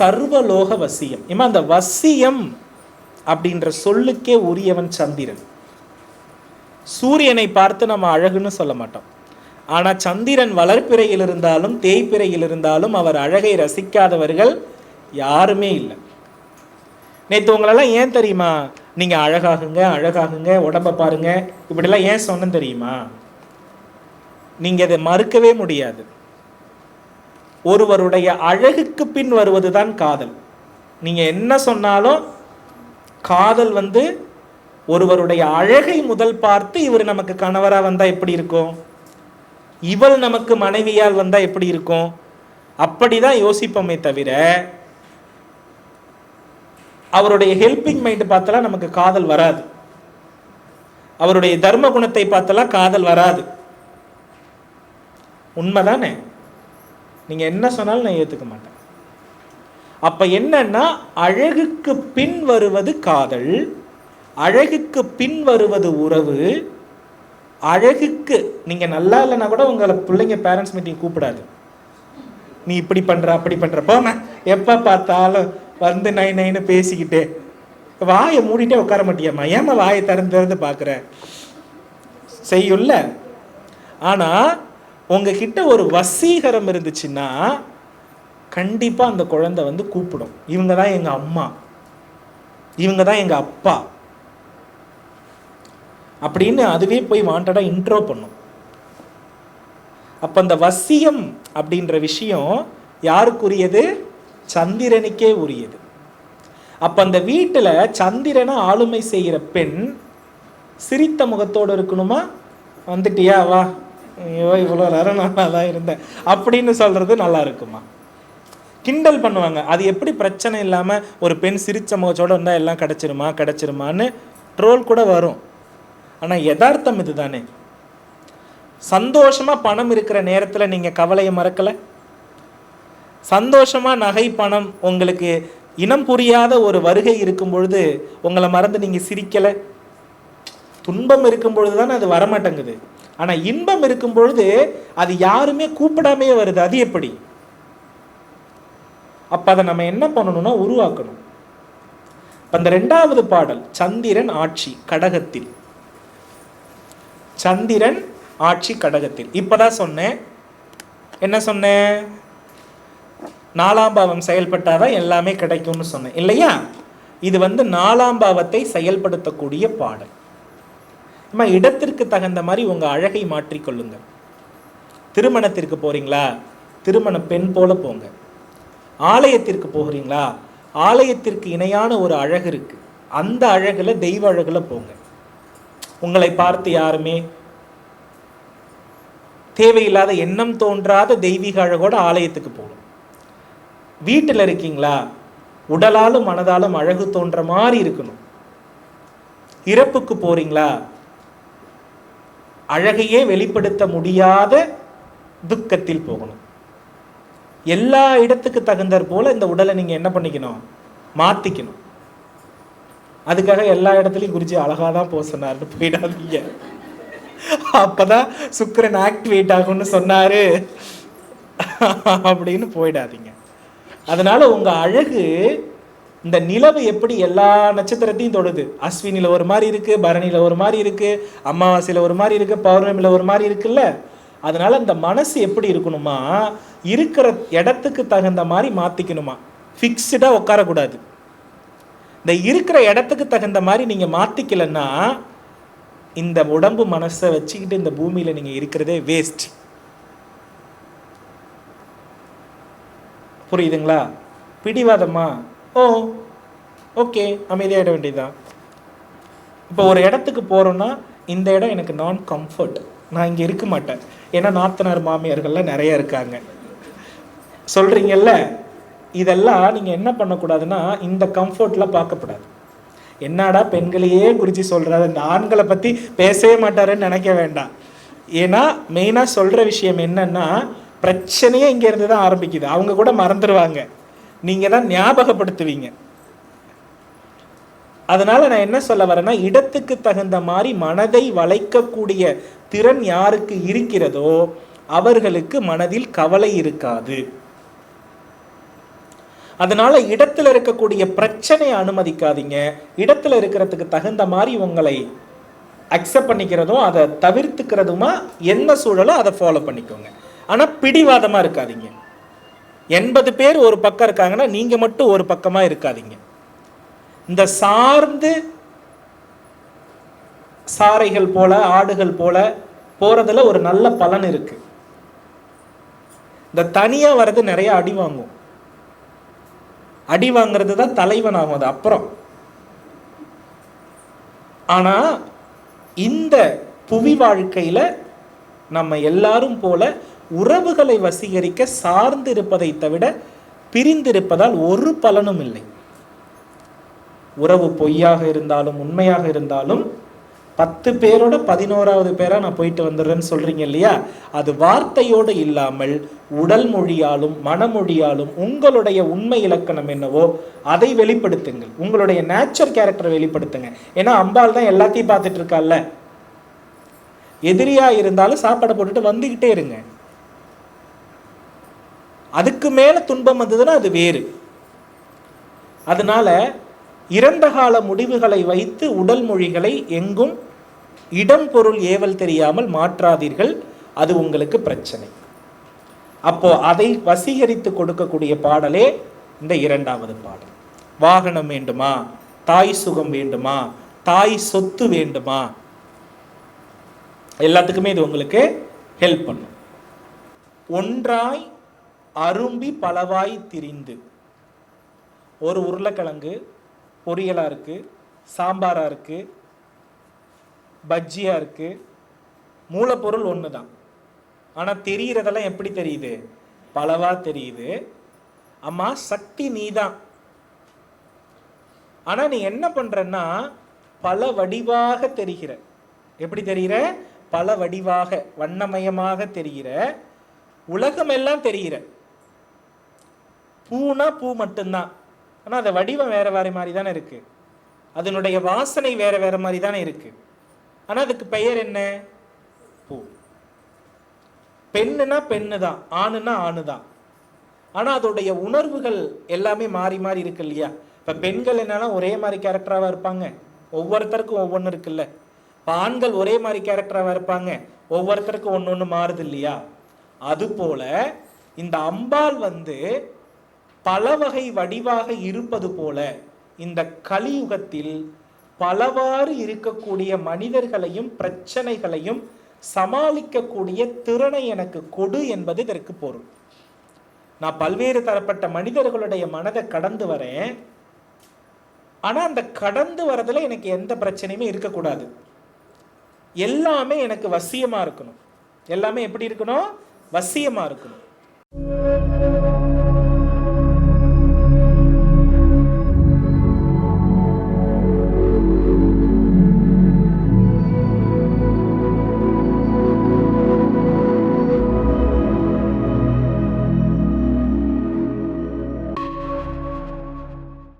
சர்வலோக வசியம் இம்மா அந்த வசியம் அப்படின்ற சொல்லுக்கே உரியவன் சந்திரன். சூரியனை பார்த்து நம்ம அழகுன்னு சொல்ல மாட்டோம். ஆனால் சந்திரன் வளர்ப்பிறையில் இருந்தாலும் தேய்ப்பிறையில் இருந்தாலும் அவர் அழகை ரசிக்காதவர்கள் யாருமே இல்லை. நேற்று உங்களெல்லாம் ஏன் தெரியுமா? நீங்கள் அழகாகுங்க அழகாகுங்க உடம்ப பாருங்க இப்படிலாம் ஏன் சொன்னு தெரியுமா? நீங்கள் இதை மறுக்கவே முடியாது. ஒருவருடைய அழகுக்கு பின் வருவதுதான் காதல். நீங்கள் என்ன சொன்னாலும் காதல் வந்து ஒருவருடைய அழகை முதல் பார்த்து இவர் நமக்கு கணவராக வந்தால் எப்படி இருக்கும்? இவள் நமக்கு மனைவியால் வந்தால் எப்படி இருக்கும்? அப்படிதான் யோசிப்போமே தவிர அவருடைய ஹெல்பிங் மைண்டு பார்த்தலாம் நமக்கு காதல் வராது. அவருடைய தர்ம குணத்தை பார்த்தலாம் காதல் வராது. உண்மைதானே? நீங்கள் என்ன சொன்னாலும் நான் ஏற்றுக்க மாட்டேன். அப்போ என்னன்னா அழகுக்கு பின் வருவது காதல் அழகுக்கு பின் வருவது உறவு அழகுக்கு நீங்கள் நல்லா இல்லைன்னா கூட உங்களை பிள்ளைங்க பேரண்ட்ஸ் மீட்டிங் கூப்பிடாது. நீ இப்படி பண்ணுற அப்படி பண்ணுற போம எப்போ பார்த்தாலும் வந்து நை நைன்னு பேசிக்கிட்டே. வாயை மூடிட்டே உட்கார மாட்டியாம்மா. ஏம்மா வாயை திறந்து திறந்து பார்க்குற? செய்யும்ல ஆனால் உங்ககிட்ட ஒரு வசீகரம் இருந்துச்சுன்னா கண்டிப்பாக அந்த குழந்தை வந்து கூப்பிடும். இவங்க தான் எங்கள் அம்மா. இவங்க தான் எங்கள் அப்பா. அப்படின்னு அதுவே போய் வாண்டடாக இன்ட்ரோ பண்ணும். அப்போ அந்த வசியம் அப்படின்ற விஷயம் யாருக்குரியது? சந்திரனுக்கே உரியது. அப்போ அந்த வீட்டில் சந்திரனை ஆளுமை செய்கிற பெண் சிரித்த முகத்தோடு இருக்கணுமா? வந்துட்டியா? வா. ஐயோ இவ்வளோ நேரம் நல்லா தான் இருந்தேன். அப்படின்னு சொல்கிறது நல்லா இருக்குமா? கிண்டல் பண்ணுவாங்க. அது எப்படி பிரச்சனை இல்லாமல் ஒரு பெண் சிரிச்ச முகத்தோட இருந்தால் எல்லாம் கிடச்சிருமா கிடச்சிருமான்னு ட்ரோல் கூட வரும். ஆனால் யதார்த்தம் இதுதானே. சந்தோஷமாக பணம் இருக்கிற நேரத்தில் நீங்கள் கவலையை மறக்கலை? சந்தோஷமாக நகை பணம் உங்களுக்கு இனம் புரியாத ஒரு வருகை இருக்கும் பொழுது உங்களை மறந்து நீங்கள் சிரிக்கலை? துன்பம் இருக்கும் பொழுது தானே அது வரமாட்டேங்குது. ஆனால் இன்பம் இருக்கும் பொழுது அது யாருமே கூப்பிடாமையே வருது. அது எப்படி? அப்போ அதை நம்ம என்ன பண்ணணும்னா உருவாக்கணும். இப்போ அந்த ரெண்டாவது பாடல் சந்திரன் ஆட்சி கடகத்தில். சந்திரன் ஆட்சி கடகத்தில். இப்போதான் சொன்னேன். என்ன சொன்னேன்? நாலாம் பாவம் செயல்பட்டாதான் எல்லாமே கிடைக்கும்னு சொன்னேன். இல்லையா? இது வந்து நாலாம் பாவத்தை செயல்படுத்தக்கூடிய பாடல். நம்ம இடத்திற்கு தகுந்த மாதிரி உங்கள் அழகை மாற்றிக்கொள்ளுங்கள் திருமணத்திற்கு போகிறீங்களா திருமண பெண் போல போங்க. ஆலயத்திற்கு போகிறீங்களா? ஆலயத்திற்கு இணையான ஒரு அழகு இருக்குது அந்த அழகில் தெய்வ அழகில் போங்க. உங்களை பார்த்து யாருமே தேவையில்லாத எண்ணம் தோன்றாத தெய்வீக அழகோட ஆலயத்துக்கு போகணும். வீட்டில் இருக்கீங்களா? உடலாலும் மனதாலும் அழகு தோன்ற மாதிரி இருக்கணும். இறப்புக்கு போகிறீங்களா அழகையே வெளிப்படுத்த முடியாத துக்கத்தில் போகணும். எல்லா இடத்துக்கு தகுந்தாற் போல இந்த உடலை நீங்க என்ன பண்ணிக்கணும்? மாத்திக்கணும். அதுக்காக எல்லா இடத்துலையும் குருஜி அழகாக தான் போக சொன்னார்னு போயிடாதீங்க. அப்பதான் சுக்கரன் ஆக்டிவேட் ஆகும்னு சொன்னாரு. அப்படின்னு போயிடாதீங்க. அதனால உங்க அழகு இந்த நிலவு எப்படி எல்லா நட்சத்திரத்தையும் தொடுது? அஸ்வினியில் ஒரு மாதிரி இருக்கு பரணியில் ஒரு மாதிரி இருக்கு அமாவாசையில் ஒரு மாதிரி இருக்கு பௌர்ணமியில் ஒரு மாதிரி இருக்குல்ல? அதனால இந்த மனசு எப்படி இருக்கணுமா? இருக்கிற இடத்துக்கு தகுந்த மாதிரி மாத்திக்கணுமா? ஃபிக்ஸ்டாக உட்காரக்கூடாது. இந்த இருக்கிற இடத்துக்கு தகுந்த மாதிரி நீங்க மாத்திக்கலன்னா இந்த உடம்பு மனசை வச்சுக்கிட்டு இந்த பூமியில நீங்க இருக்கிறதே வேஸ்ட் புரியுதுங்களா? பிடிவாதமா ஓ ஓகே அமைதியாகிட வேண்டியதுதான். இப்போ ஒரு இடத்துக்கு போகிறோன்னா இந்த இடம் எனக்கு நான் கம்ஃபர்ட் நான் இங்கே இருக்க மாட்டேன். ஏன்னா நாத்தனார் மாமியார்கள்லாம் நிறைய இருக்காங்க. சொல்கிறீங்கல்ல இதெல்லாம் நீங்கள் என்ன பண்ணக்கூடாதுன்னா இந்த கம்ஃபர்ட்ல பார்க்கக்கூடாது. என்னடா பெண்களையே குறித்து சொல்கிறாரு இந்த ஆண்களை பற்றி பேசவே மாட்டாருன்னு நினைக்க வேண்டாம். ஏன்னா மெயினாக சொல்கிற விஷயம் என்னன்னா பிரச்சனையே இங்கேருந்து தான் ஆரம்பிக்குது. அவங்க கூட மறந்துடுவாங்க நீங்கள் தான் ஞாபகப்படுத்துவீங்க. அதனால் நான் என்ன சொல்ல வரேன்னா இடத்துக்கு தகுந்த மாதிரி மனதை வளைக்கக்கூடிய திறன் யாருக்கு இருக்கிறதோ அவர்களுக்கு மனதில் கவலை இருக்காது. அதனால இடத்துல இருக்கக்கூடிய பிரச்சனையை அனுமதிக்காதீங்க. இடத்துல இருக்கிறதுக்கு தகுந்த மாதிரி உங்களை அக்செப்ட் பண்ணிக்கிறதும் அதை தவிர்த்துக்கிறதுமா என்ன சூழலோ அதை ஃபாலோ பண்ணிக்கோங்க. ஆனால் பிடிவாதமாக இருக்காதீங்க. எண்பது பேர் ஒரு பக்கம் இருக்காங்கன்னா நீங்கள் மட்டும் ஒரு பக்கமாக இருக்காதீங்க. இந்த சார்ந்து சாரைகள் போல ஆடுகள் போல போறதுல ஒரு நல்ல பலன் இருக்கு. இந்த தனியா வர்றது நிறைய அடி வாங்கும். அடி வாங்கிறது தான் தலைவன் ஆகும் அது அப்புறம். ஆனா இந்த புவி வாழ்க்கையில நம்ம எல்லாரும் போல உறவுகளை வசீகரிக்க சார்ந்திருப்பதை தவிர பிரிந்திருப்பதால் ஒரு பலனும் இல்லை. உறவு பொய்யாக இருந்தாலும் உண்மையாக இருந்தாலும் பத்து பேரோட பதினோராவது பேரா நான் போயிட்டு வந்துடுறேன்னு சொல்றீங்க இல்லையா? அது வார்த்தையோடு இல்லாமல் உடல் மொழியாலும் மனமொழியாலும் உங்களுடைய உண்மை இலக்கணம் என்னவோ அதை வெளிப்படுத்துங்கள். உங்களுடைய நேச்சர் கேரக்டரை வெளிப்படுத்துங்க. ஏன்னா அம்பாள் தான் எல்லாத்தையும் பார்த்துட்டு இருக்கால்ல எதிரியா இருந்தாலும் சாப்பாடை போட்டுட்டு வந்துகிட்டே இருங்க. அதுக்கு மேலே துன்பம் வந்ததுன்னா அது வேறு. அதனால் இறந்த கால முடிவுகளை வைத்து உடல் மொழிகளை எங்கும் இடம் பொருள் ஏவல் தெரியாமல் மாற்றாதீர்கள். அது உங்களுக்கு பிரச்சனை. அப்போ அதை வசீகரித்து கொடுக்கக்கூடிய பாடலே இந்த இரண்டாவது பாடல். வாகனம் வேண்டுமா? தாய் சுகம் வேண்டுமா? தாய் சொத்து வேண்டுமா? எல்லாத்துக்குமே இது உங்களுக்கு ஹெல்ப் பண்ணும். ஒன்றாய் அரும்பி பலவாய் திரிந்து. ஒரு உருளைக்கிழங்கு பொரியலாக இருக்குது சாம்பாராக இருக்குது பஜ்ஜியாக இருக்குது மூலப்பொருள் ஒன்று தான் ஆனால் தெரிகிறதெல்லாம் எப்படி தெரியுது? பலவா தெரியுது. அம்மா சக்தி நீ தான் ஆனால் நீ என்ன பண்ணுறன்னா பல வடிவாக தெரிகிற. எப்படி தெரிகிற? பல வடிவாக வண்ணமயமாக தெரிகிற. உலகமெல்லாம் தெரிகிற. பூனா பூ மட்டும்தான். ஆனால் அதை வடிவம் வேறு வேறு மாதிரி தானே இருக்குது அதனுடைய வாசனை வேறு வேறு மாதிரி தானே இருக்குது ஆனால் அதுக்கு பெயர் என்ன? பூ. பெண்ணுனா பெண்ணு தான் ஆணுனா ஆணு தான் ஆனால் அதோடைய உணர்வுகள் எல்லாமே மாறி மாறி இருக்கு இல்லையா? இப்போ பெண்கள் என்னன்னா ஒரே மாதிரி கேரக்டராக இருப்பாங்க. ஒவ்வொருத்தருக்கும் ஒவ்வொன்று இருக்குல்ல. இப்போ ஆண்கள் ஒரே மாதிரி கேரக்டராக இருப்பாங்க. ஒவ்வொருத்தருக்கும் ஒன்று ஒன்று மாறுது இல்லையா? அதுபோல இந்த அம்பாள் வந்து பல வகை வடிவாக இருப்பது போல இந்த கலியுகத்தில் பலவாறு இருக்கக்கூடிய மனிதர்களையும் பிரச்சனைகளையும் சமாளிக்கக்கூடிய திறனை எனக்கு கொடு என்பது இதற்கு பொருள். நான் பல்வேறு தரப்பட்ட மனிதர்களுடைய மனதை கடந்து வரேன். ஆனா அந்த கடந்து வரதுல எனக்கு எந்த பிரச்சனையுமே இருக்கக்கூடாது. எல்லாமே எனக்கு வசியமா இருக்கணும். எல்லாமே எப்படி இருக்கணும்? வசியமா இருக்கணும்.